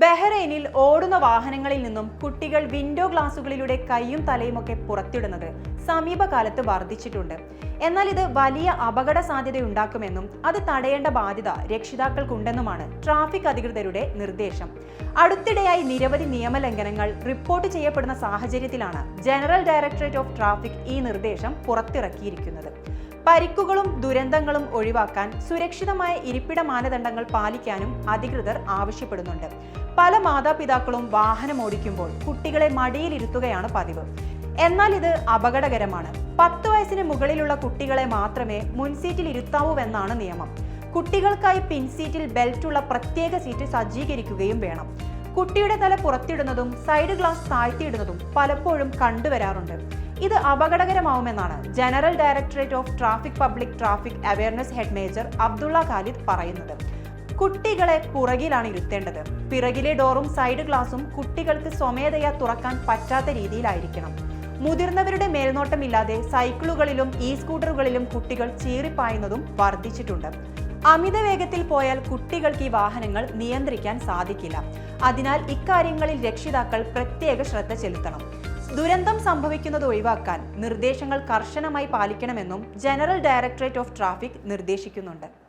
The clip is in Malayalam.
ബഹ്റൈനിൽ ഓടുന്ന വാഹനങ്ങളിൽ നിന്നും കുട്ടികൾ വിൻഡോ ഗ്ലാസുകളിലൂടെ കൈയും തലയുമൊക്കെ പുറത്തിടുന്നത് സമീപകാലത്ത് വർദ്ധിച്ചിട്ടുണ്ട്. എന്നാൽ ഇത് വലിയ അപകട സാധ്യതയുണ്ടാക്കുമെന്നും അത് തടയേണ്ട ബാധ്യത രക്ഷിതാക്കൾക്കുണ്ടെന്നുമാണ് ട്രാഫിക് അധികൃതരുടെ നിർദ്ദേശം. അടുത്തിടെയായി നിരവധി നിയമലംഘനങ്ങൾ റിപ്പോർട്ട് ചെയ്യപ്പെടുന്ന സാഹചര്യത്തിലാണ് ജനറൽ ഡയറക്ടറേറ്റ് ഓഫ് ട്രാഫിക് ഈ നിർദ്ദേശം പുറത്തിറക്കിയിരിക്കുന്നത്. പരിക്കുകളും ദുരന്തങ്ങളും ഒഴിവാക്കാൻ സുരക്ഷിതമായ ഇരിപ്പിട മാനദണ്ഡങ്ങൾ പാലിക്കാനും അധികൃതർ ആവശ്യപ്പെടുന്നുണ്ട്. പല മാതാപിതാക്കളും വാഹനം ഓടിക്കുമ്പോൾ കുട്ടികളെ മടിയിലിരുത്തുകയാണ് പതിവ്. എന്നാൽ ഇത് അപകടകരമാണ്. പത്ത് വയസ്സിന് മുകളിലുള്ള കുട്ടികളെ മാത്രമേ മുൻസീറ്റിൽ ഇരുത്താവൂവെന്നാണ് നിയമം. കുട്ടികൾക്കായി പിൻസീറ്റിൽ ബെൽറ്റുള്ള പ്രത്യേക സീറ്റ് സജ്ജീകരിക്കുകയും വേണം. കുട്ടിയുടെ തല പുറത്തിടുന്നതും സൈഡ് ഗ്ലാസ് താഴ്ത്തിയിടുന്നതും പലപ്പോഴും കണ്ടുവരാറുണ്ട്. ഇത് അപകടകരമാവുമെന്നാണ് general directorate of traffic public traffic awareness head major Abdullah Khalid പറയുന്നത്. കുട്ടികളെ പുറകിലാണ് ഇരുത്തേണ്ടത്. പിറകിലെ ഡോറും സൈഡ് ഗ്ലാസും കുട്ടികൾക്ക് സ്വമേധയാ തുറക്കാൻ പറ്റാത്ത രീതിയിലായിരിക്കണം. മുതിർന്നവരുടെ മേൽനോട്ടമില്ലാതെ സൈക്കിളുകളിലും ഇ സ്കൂട്ടറുകളിലും കുട്ടികൾ ചീറിപ്പായുന്നതും വർദ്ധിച്ചിട്ടുണ്ട്. അമിത വേഗത്തിൽ പോയാൽ കുട്ടികൾക്ക് ഈ വാഹനങ്ങൾ നിയന്ത്രിക്കാൻ സാധിക്കില്ല. അതിനാൽ ഇക്കാര്യങ്ങളിൽ രക്ഷിതാക്കൾ പ്രത്യേക ശ്രദ്ധ ചെലുത്തണം. ദുരന്തം സംഭവിക്കുന്നത് ഒഴിവാക്കാൻ നിർദ്ദേശങ്ങൾ കർശനമായി പാലിക്കണമെന്നും ജനറൽ ഡയറക്ടറേറ്റ് ഓഫ് ട്രാഫിക് നിർദ്ദേശിക്കുന്നുണ്ട്.